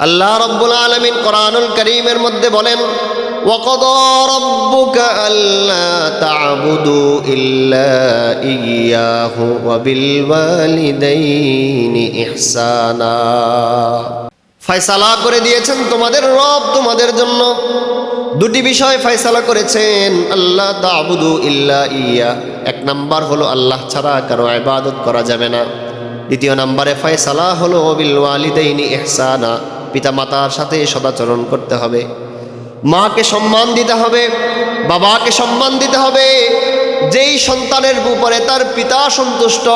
আল্লাহ রব্বুল আলমিন কোরআনুল করিমের মধ্যে বলেন وقضى ربك ألا تعبدوا إلا إياه وبالوالدين إحسانا ফয়সালা করে দিয়েছেন তোমাদের রব তোমাদের জন্য দুটি বিষয় ফয়সালা করেছেন আল্লাহ তাবুদু ইল্লা ইয়া এক নাম্বার হলো আল্লাহ ছাড়া কারো ইবাদত করা যাবে না দ্বিতীয় নাম্বারে ফয়সালা হলো বিল ওয়ালিদাইনি ইহসানা পিতামাতার সাথে সদাচরণ করতে হবে। মাকে সম্মান দিতে হবে, বাবাকে সম্মান দিতে হবে। যেই সন্তানের উপরে তার পিতা সন্তুষ্ট,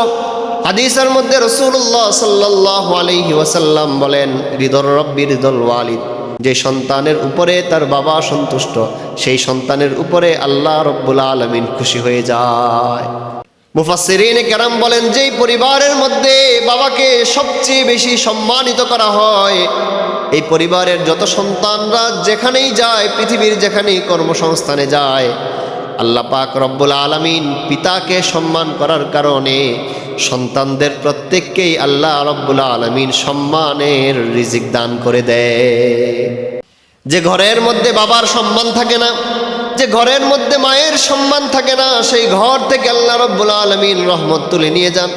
হাদিসের মধ্যে রসুল্লাহ সাল্লাহ আলহি ওয়াসাল্লাম বলেন হৃদর রব্বি হৃদল ওয়ালিদ। যে সন্তানের উপরে তার বাবা সন্তুষ্ট, সেই সন্তানের উপরে আল্লাহ রব্বুল আলমিন খুশি হয়ে যায়। মুফাসসিরিন কেরাম বলেন, যেই পরিবারের মধ্যে বাবাকে সবচেয়ে বেশি সম্মানিত করা হয়, এই পরিবারের যত সন্তানরা যেখানেই যায়, পৃথিবীর যেখানেই কর্মসংস্থানে যায়, আল্লাহ পাক রব্বুল আলমিন পিতাকে সম্মান করার কারণে সন্তানদের প্রত্যেককেই আল্লাহ রব্বুল আলমিন সম্মানের রিজিক দান করে দেয়। যে ঘরের মধ্যে বাবার সম্মান থাকে না যে ঘরের মধ্যে মায়ের সম্মান থাকে না, সেই ঘর থেকে আল্লাহ রব্বুল আলমিন রহমত তুলে নিয়ে যান।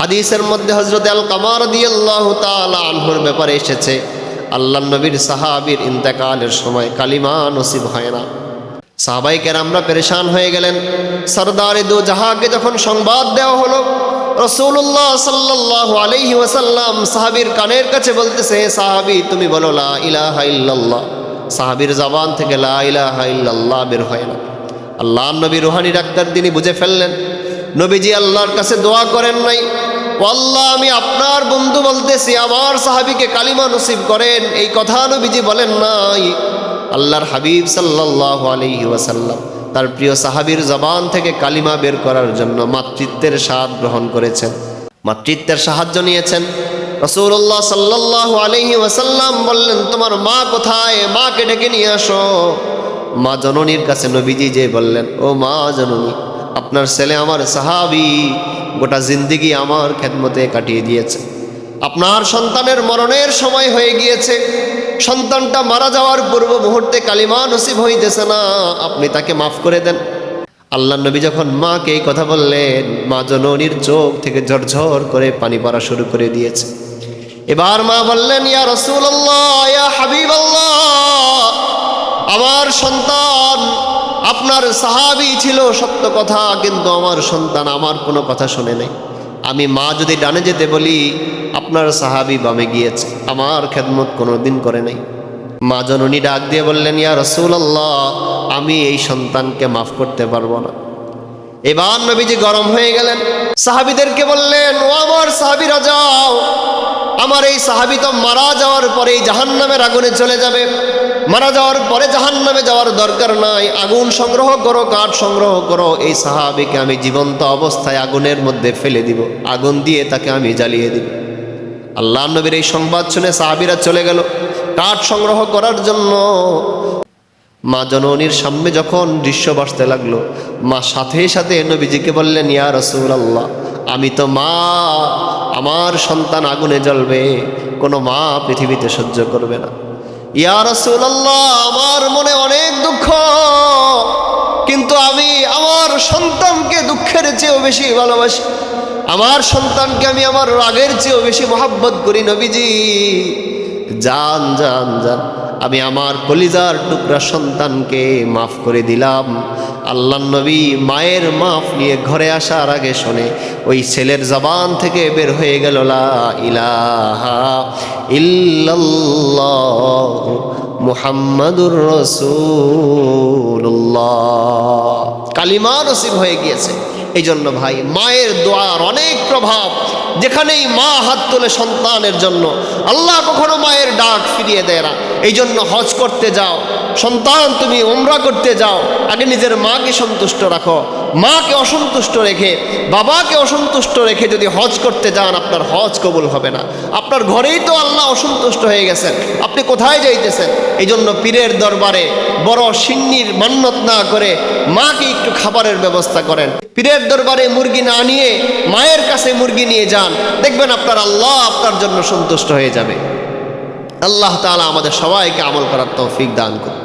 হাদিসের মধ্যে হজরত আল কামার দিয়ে আল্লাহ আনহুর ব্যাপারে এসেছে আল্লাহ নবীর সাহাবির ইন্তেকালের সময় কালিমা নসিব হয় না। সাহাবাইকের আমরা পেরেশান হয়ে গেলেন। সরদারে দু জাহাকে যখন সংবাদ দেওয়া হলো রসুল্লাহ সাল্লাহ আলহি ওয়াসাল্লাম সাহাবির কানের কাছে বলতেছে সাহাবি, তুমি বলো লা ইলাহা ইল্লাল্লাহ। সাহাবির জবান থেকে লা ইলাহা ইল্লাল্লাহ বের হয় না। আল্লাহ নবী রুহানি ডাক্তার তিনি বুঝে ফেললেন। নবীজি আল্লাহর কাছে দোয়া করেন নাই। আল্লাহ আমি আপনার বন্ধু বলতেছি, আমার সাহাবিকে কালিমা নসিব করেন। এই কথা নবীজি বলেন নাই। আল্লাহর হাবিব সাল্লাহ আলহি ওয়াসাল্লাম তার প্রিয় সাহাবির জবান থেকে কালিমা বের করার জন্য মাতৃত্বের স্বাদ গ্রহণ করেছেন। মাতৃত্বের সাহায্য নিয়েছেন। রসুল্লাহ সাল্লাহ আলহি ওয়াসাল্লাম বললেন, তোমার মা কোথায়? মাকে ডেকে নিয়ে আসো। মা জননীর কাছে নবীজি যে বললেন, ও মা জননী, আপনার ছেলে আমার সাহাবি, গোটা জিন্দিগি আমার খেদমতে কাটিয়ে দিয়েছে। আপনার সন্তানের মরণের সময় হয়ে গিয়েছে। সন্তানটা মারা যাওয়ার পূর্ব মুহূর্তে কালিমা নসিব হইতেছে না, আপনি তাকে মাফ করে দেন। আল্লাহ নবী যখন মাকে এই কথা বললেন, মা জননীর চোখ থেকে ঝরঝর করে পানি পড়া শুরু করে দিয়েছে। এবার মা বললেন, ইয়া রসুল ইয়া হাবিব আমার সন্তান, আপনার সাহাবি ছিল, সত্য কথা, কিন্তু আমার সন্তান আমার কোনো কথা শুনে নাই। আমি মা যদি ডানে যেতে বলি, আপনার সাহাবি বামে গিয়েছে, আমার খেদমত কোনো দিন করে নাই। মা জননী ডাক দিয়ে বললেন, ইয়া রসুল আমি এই সন্তানকে মাফ করতে পারব না। এবার নবীজি গরম হয়ে গেলেন। সাহাবিদেরকে বললেন, ও আমার সাহাবিরা যাও আমার এই সাহাবি তো মারা যাওয়ার পরে জাহান নামের আগুনে চলে যাবে। মারা যাওয়ার পরে জাহান নামে যাওয়ার দরকার নাই। আগুন সংগ্রহ করো, কাঠ সংগ্রহ করো। এই সাহাবিকে আমি জীবন্ত অবস্থায় আগুনের মধ্যে ফেলে দিব। আগুন দিয়ে তাকে আমি জ্বালিয়ে দিব। আল্লাহ নবীর এই সংবাদ শুনে সাহাবিরা চলে গেল। কাঠ সংগ্রহ করার জন্য মা জননীর সামনে যখন দৃশ্য বাসতে লাগল, মা সাথে সাথে নবীজিকে বললেন, ইয়া রসুল আল্লাহ আমি তো মা, আমার সন্তান আগুনে জ্বলবে, কোনো মা পৃথিবীতে সহ্য করবে না। ইয়া রসুল্লাহ আমার মনে অনেক দুঃখ, কিন্তু আমি আমার সন্তানকে দুঃখের চেয়েও বেশি ভালোবাসি। আমার সন্তানকে আমি আমার রাগের চেয়েও বেশি মহাব্বত করি নবীজি। যান যান যান আমি আমার কলিজার টুকরা সন্তানকে মাফ করে দিলাম। আল্লাহ নবী মায়ের মাফ নিয়ে ঘরে আসার আগে শোনে, ওই ছেলের জবান থেকে বের হয়ে গেল, লা ইলাহা মুহাম্মাদুর রসুল্লাহ কালিমা নসিব হয়ে গিয়েছে। এই জন্য ভাই, মায়ের দোয়ার অনেক প্রভাব যেখানেই মা হাত তোলে সন্তানের জন্য, আল্লাহ কখনো মায়ের ডাক ফিরিয়ে দেয় না। এই জন্য হজ করতে যাও, সন্তান তুমি ওমরা করতে যাও, আগে নিজের মাকে সন্তুষ্ট রাখো। মাকে অসন্তুষ্ট রেখে, বাবাকে অসন্তুষ্ট রেখে যদি হজ করতে যান, আপনার হজ কবুল হবে না। আপনার ঘরেই তো আল্লাহ অসন্তুষ্ট হয়ে গেছেন। আপনি কোথায় যাইতেছেন? এই জন্য পীরের দরবারে বড় সিন্নির মান্যত না করে মাকে একটু খাবারের ব্যবস্থা করেন। পীরের দরবারে মুরগি না নিয়ে মায়ের কাছে মুরগি নিয়ে যান, দেখবেন আপনার আল্লাহ আপনার জন্য সন্তুষ্ট হয়ে যাবে। আল্লাহ তাআলা আমাদের সবাইকে আমল করার তৌফিক দান করুন।